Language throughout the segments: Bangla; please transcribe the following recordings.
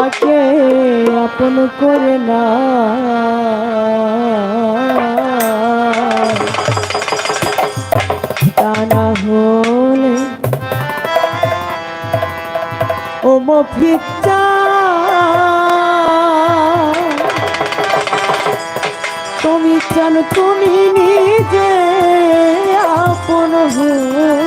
আমাকে আপন করে না। তা না হলে ও তুমি চান তুমি নিজে আপন হয়ে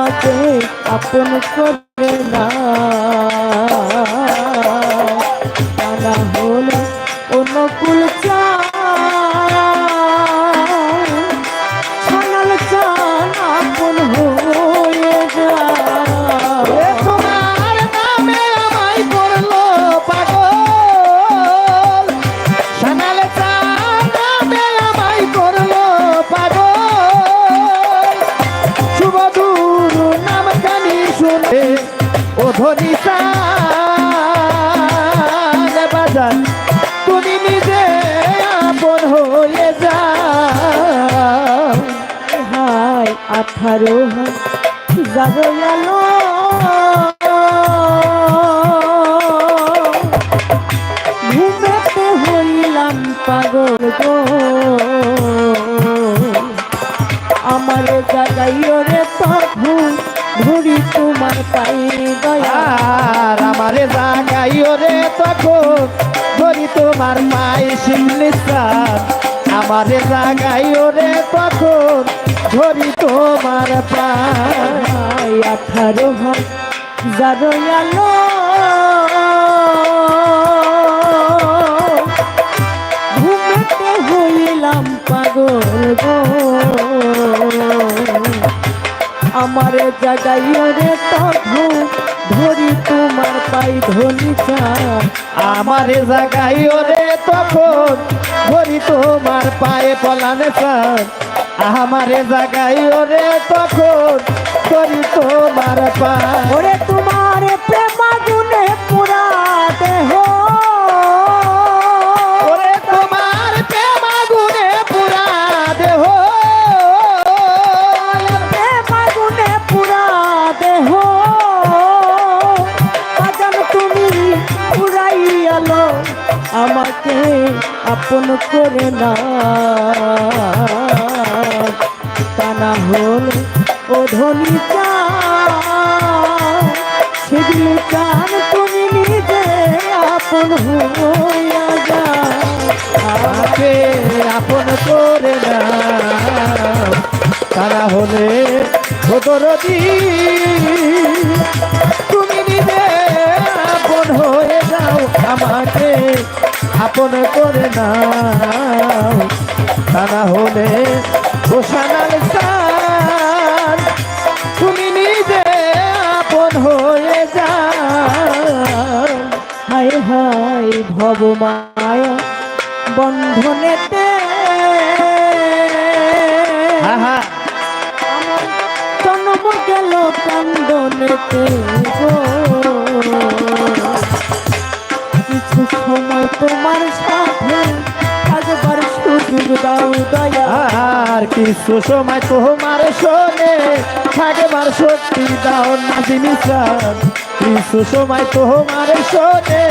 আমাকে আপন করে না আঠারো যাব আলো ঘুমেতে হইলাম পাগল গো আমার জাগাইও রে তখন ধরি তোমার পাই দয়া আর আমারে জাগাইও রে তখন, ধরি তোমার পায়ে শিমলিস্তান আমারে জাগাইও রে তখন, ধরি তোমার হাই আঠারো যাব আলো। ঘুমেতে হইলাম পাগল আমার জাগাইও রে তখন, ধরি তোমার পাই ধনি চা। আমারে জাগাইও রে তখন ধরি তোমার পায়ে পলানে চান আমারে জাগাই ওরে তখন ধরি তোমার পায়ে। ওরে তোমার প্রেমা গুনে পুরা দেহ। আমাকে আপন করে না। তা ও ধনী তুমি নিজে আপন আপন করে না। তারা হলে তুমি নিজে আপন হয়ে যাও আমাকে। আপন করে না হলে তুমি নিজে আপন হয়ে যাও। হায় হায় ভব মায়া বন্ধনেতে জন্ম গেল কান্দনেতে গো সুসময় তোমার শোনে, থাকবার সত্যি দাও না জিনিস সুসময় তোমার শোনে,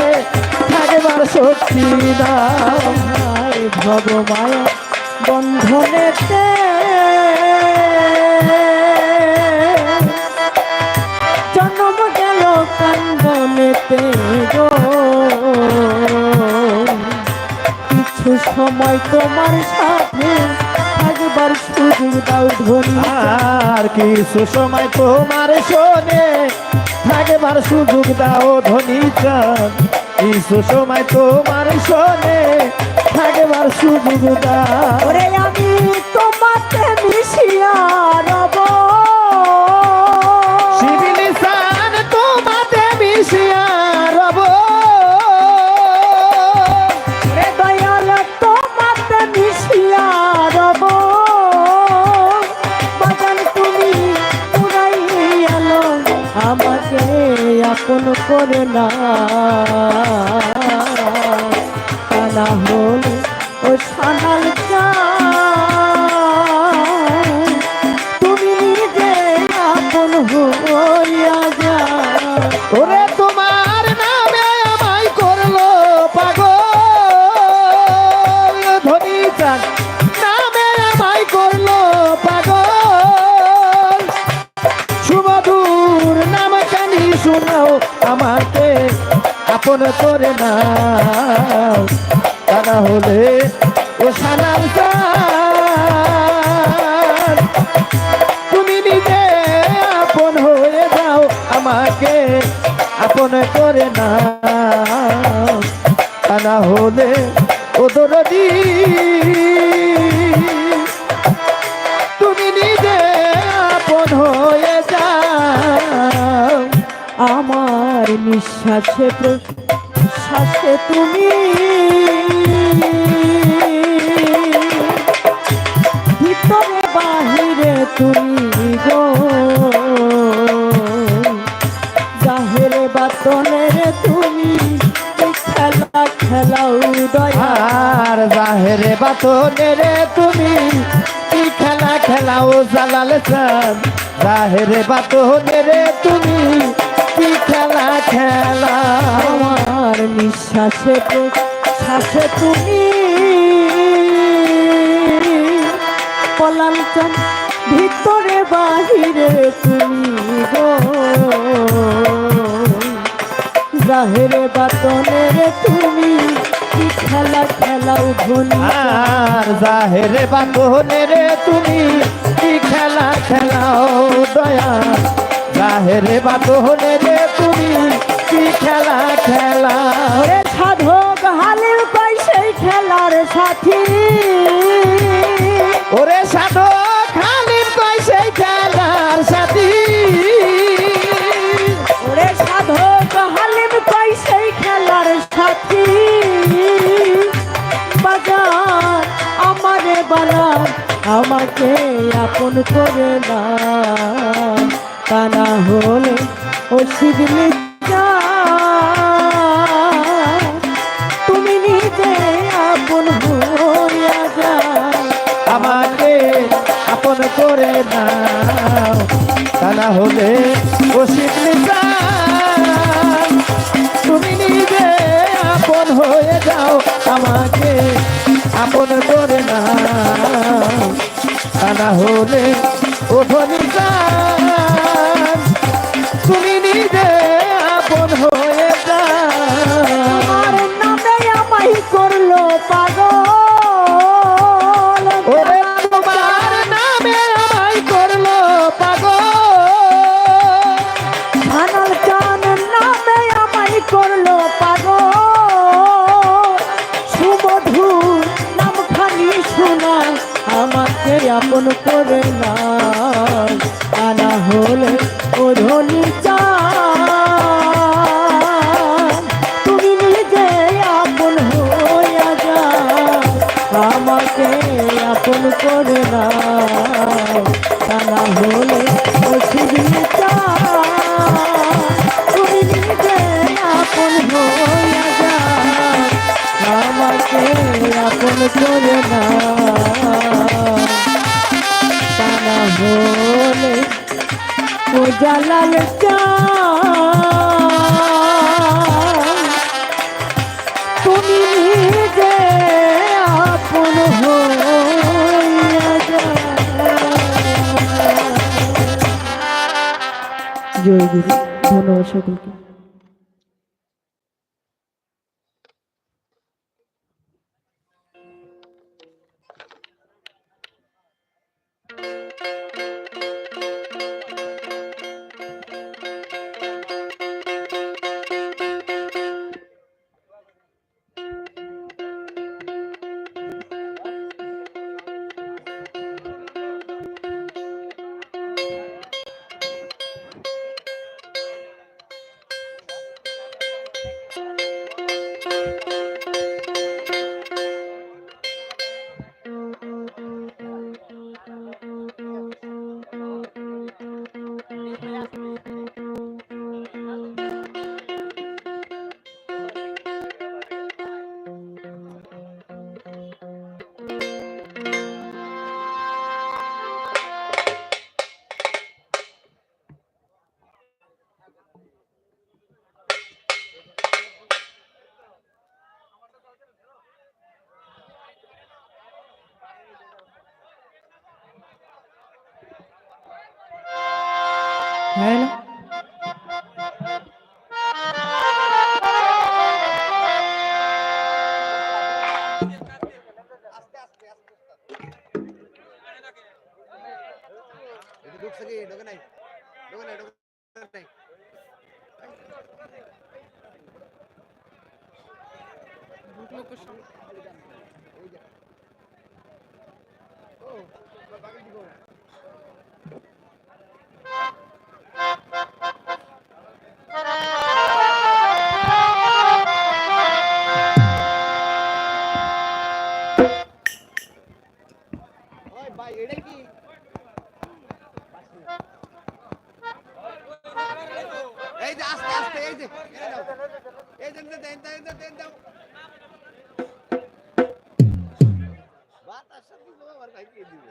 থাকবার সত্যি দাও ভগমায়া বন্ধনে জন্ম গেল কান্দনেতে কিছু সময় তোমার সা সুযোগ দাও ধনী। আর কিছু সময় তোমার শোনে, থাকবার সুযোগ দাও ধনী চান। কিছু সময় তোমার শোনে, থাকবার সুযোগ দাও। আমি আপন না। ও সানাল চাই তুমি নিজে আপন হইয়া যা ওরে তোমার নামে আমায় করল পাগল। ধনী চান আপন করে না তা না হলে ও সালাম তুমি নিজে আপন হয়ে যাও, আমাকে আপন করে না তা না হলে ও দরদি নিঃশ্বাসে শ্বাসে তুমি। ভিতরে, বাহিরে তুমি গো। জাহেরে বাতনের তুমি খেলা খেলাও দয়া আর বাহেরে বাতনে তুমি খেলা খেলাও জালাল চান। বাহেরে বাতনে রে তুমি খেলা খেলা, আমার নিঃশ্বাসে শ্বাসে তুমি। পলাঞ্চন ভিতরে, বাহিরে তুমি গো। জাহেরে বাতনের তুমি খেলা খেলাও ধনী আর জাহেরে বাতনে তুমি কি খেলা খেলাও দয়া। জাহেরে বাতনে রে তুমি কি খেলা খেলা? ওরে সাধক হালিম কই সেই খেলার সাথী? ওরে সাধো খালিম কই সেই খেলার সাথী? ওরে সাধক হালিম কই সেই খেলার সাথী? বাজার আমারে বালা আমাকে আপন করে না তা না হলে ও শিবলি তুমি নিজে আপন হইয়া যা আমাকে আপন করে নাও। তা না হলে ও শিবলি তুমি নিজে আপন হয়ে যাও, আমাকে আপন করে নাও। তা না হলে ও ধনী জালাল তুমি নিজে আপন জয় গুরু ধন্যবাদ সকলকে। Thank you. ghi được cái này. বাতাস দিব আবার ভাই দিব।